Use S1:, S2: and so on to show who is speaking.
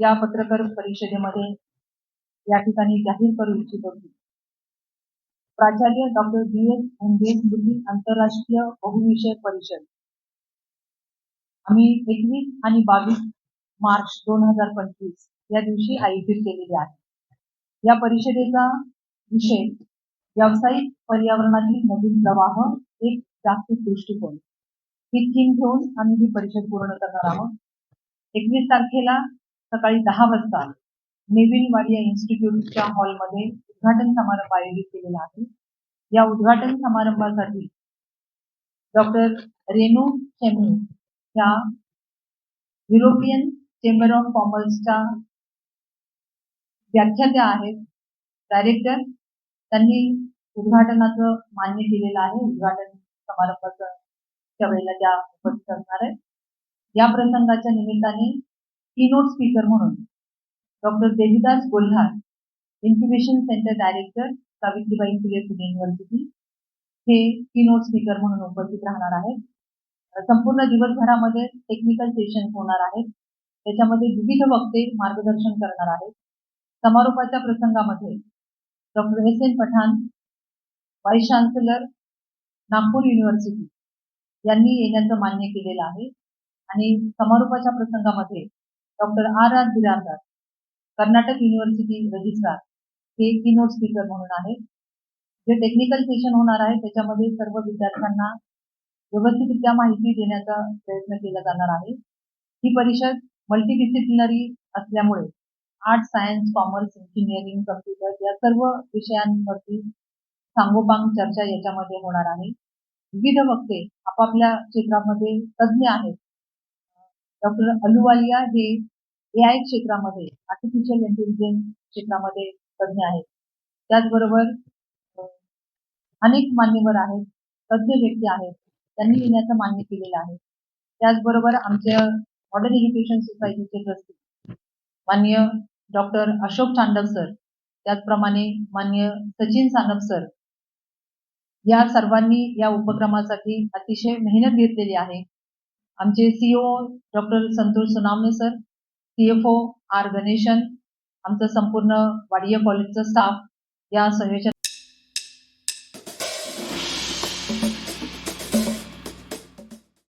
S1: या पत्रकार परिषदेमध्ये या ठिकाणी जाहीर करू इच्छितो होती. प्राचार्य डॉक्टर बी एस भोंगे स्मृती आंतरराष्ट्रीय बहुविषयक परिषद. आम्ही एकवीस आणि बावीस मार्च दोन हजार पंचवीस या दिवशी आयोजित केलेली आहे. या परिषदेचा विषय व्यावसायिक पर्यावरणातील नवीन प्रवाह एक जागतिक दृष्टिकोन. ही थीम घेऊन आम्ही ही परिषद पूर्ण करणार आहोत. एकवीस तारखेला सकाळी दहा वाजता नेव्हिल वाडिया इन्स्टिट्यूटच्या हॉलमध्ये उद्घाटन समारंभ आयोजित केलेला आहे. या उद्घाटन समारंभासाठी डॉक्टर रेणू शेमी ह्या युरोपियन चेंबर ऑफ कॉमर्सच्या व्याख्यात्या आहेत. डायरेक्टर त्यांनी उद्घाटनाचं मान्य केलेलं आहे. उद्घाटन समारंभाचं त्या वेळेला त्या उपस्थित असणार आहेत. या प्रसंगाच्या निमित्ताने कीनोट स्पीकर म्हणून. Doctor Devidas Golhar incubation centre director Savitribai Phule Pune university हे कीनोट स्पीकर म्हणून उपस्थित राहणार आहेत. संपूर्ण दिवसभरामध्ये टेक्निकल सेशन होणार आहेत. त्याच्यामध्ये विविध वक्ते मार्गदर्शन करणार आहेत. समारोपाच्या प्रसंगामध्ये doctor S N Pathan vice chancellor Nagpur university यांनी येण्याचं मान्य केलेलं आहे. आणि समारोपाच्या प्रसंगामध्ये doctor R R Biradar Karnataka university registrar हे किनोट स्पीकर म्हणून आहेत जे टेक्निकल सेशन होणार आहे त्याच्यामध्ये सर्व विद्यार्थ्यांना व्यवस्थितरित्या माहिती देण्याचा प्रयत्न केला जाणार आहे. ही परिषद मल्टीडिसिप्लिनरी असल्यामुळे art science commerce engineering computer या सर्व विषयांवरती सांगोपांग चर्चा याच्यामध्ये होणार आहे. विविध वक्ते आपापल्या क्षेत्रामध्ये तज्ज्ञ आहेत. डॉक्टर अलुवालिया हे ए आय क्षेत्रामध्ये आर्टिफिशियल इंटेलिजन्स क्षेत्रामध्ये तज्ज्ञ आहेत. त्याचबरोबर अनेक मान्यवर आहेत तज्ज्ञ व्यक्ती आहेत त्यांनी लिहिण्याचं मान्य केलेलं आहे. त्याचबरोबर आमच्या मॉडर्न एज्युकेशन सोसायटीचे ट्रस्टी मान्य डॉक्टर अशोक चांडव सर त्याचप्रमाणे मान्य सचिन सानप सर या सर्वांनी या उपक्रमासाठी अतिशय मेहनत घेतलेली आहे. आमचे CO doctor Santosh Sunawane sir CFO R Ganesan आमचं संपूर्ण वाडिया कॉलेजचं स्टाफ या संयोजन